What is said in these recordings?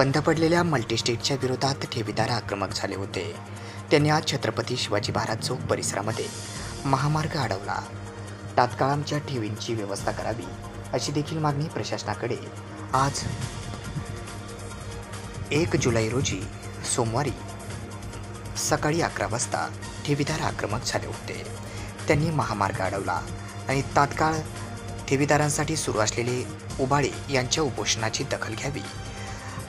बंद पडलेल्या मल्टीस्टेटच्या विरोधात ठेवीदार आक्रमक झाले होते. त्यांनी आज छत्रपती शिवाजी महाराज चौक परिसरामध्ये महामार्ग अडवला. तात्काळ आमच्या ठेवींची व्यवस्था करावी अशी देखील मागणी प्रशासनाकडे. आज एक जुलै रोजी सोमवारी सकाळी अकरा वाजता ठेवीदार आक्रमक झाले होते. त्यांनी महामार्ग अडवला आणि तात्काळ ठेवीदारांसाठी सुरू असलेले उबाळे यांच्या उपोषणाची दखल घ्यावी.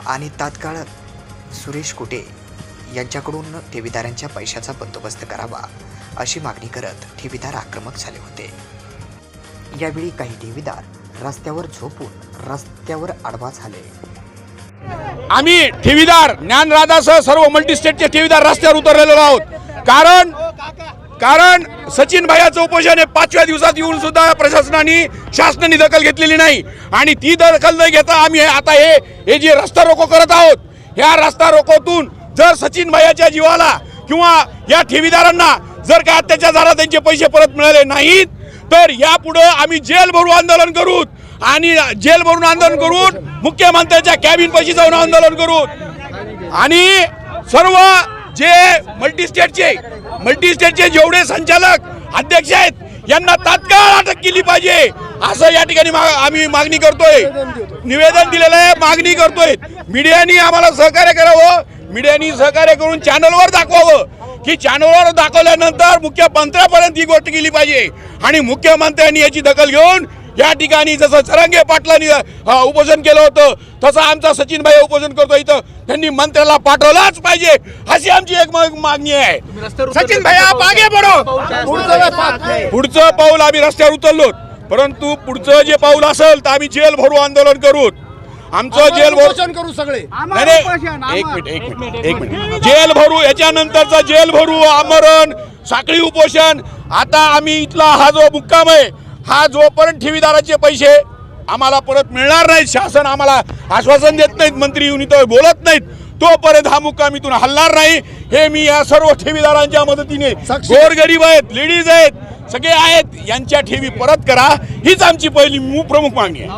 आणि तात्काळ सुरेश कुटे यांच्याकडून ठेवीदारांच्या पैशाचा बंदोबस्त करावा अशी मागणी करत ठेवीदार आक्रमक झाले होते. यावेळी काही ठेवीदार रस्त्यावर झोपून रस्त्यावर आडवा झाले. आम्ही ठेवीदार ज्ञानराजासह सर्व मल्टीस्टेटचे ठेवीदार रस्त्यावर उतरलेलो आहोत. कारण कारण सचिन भाईचं उपोषण हे पाचव्या दिवसात येऊन सुद्धा प्रशासनाने शासनाने दखल घेतलेली नाही. आणि ती दखल न घेता आम्ही हे- आता हे हे जे रस्ता रोको करत आहोत ह्या रस्ता रोकोतून जर सचिन भाईच्या जीवाला किंवा या ठेवीदारांना जर का अत्याच्या झाला त्यांचे पैसे परत मिळाले नाहीत तर यापुढं आम्ही जेल भरू आंदोलन करू आणि जेल भरून आंदोलन करून मुख्यमंत्र्यांच्या कॅबिन पैसे जाऊन आंदोलन करू आणि सर्व जे मल्टीस्टेटचे मल्टीस्टेटचे जेवढे संचालक अध्यक्ष आहेत यांना तात्काळ अटक केली पाहिजे. असं या ठिकाणी मा- आम्ही मागणी करतोय. निवेदन दिलेलं आहे मागणी करतोय. मीडियानी आम्हाला सहकार्य करावं. मीडियानी सहकार्य करून चॅनलवर दाखवावं. की चॅनलवर दाखवल्यानंतर मुख्यमंत्र्यापर्यंत ही गोष्ट केली पाहिजे. आणि मुख्यमंत्र्यांनी याची दखल घेऊन या ठिकाणी जसं चरंगे पाटलांनी उपोषण केलं होतं तसं आमचा सचिन भाई उपोषण करतो इथं. त्यांनी मंत्र्याला पाठवलाच पाहिजे. अशी आमची एक मागणी आहे. सचिन भाई आप आगे बढो पुढचं पाऊल आम्ही रस्त्यावर उतरलो परंतु पुढचं जे पाऊल असेल तर आम्ही जेल भरू आंदोलन करू आमचं जेल भरू करू सगळे. एक मिनिट एक मिनिट. एक मिनिट. जेल भरू याच्यानंतरचं जेल भरू आमरण साखळी उपोषण. आता आम्ही इथला हा जो मुक्काम आहे हा जोपर्यंत ठेवीदाराचे पैसे आम्हाला परत मिळणार नाहीत शासन आम्हाला आश्वासन देत नाहीत मंत्री येऊन इथं बोलत नाहीत तोपर्यंत हा मुक्काम इथून हलणार नाही. हे मी या सर्व ठेवीदारांच्या मदतीने गोरगरीब आहेत लेडीज आहेत सगळे आहेत यांच्या ठेवी परत करा. हीच आमची पहिली मु- प्रमुख मागणी आहे.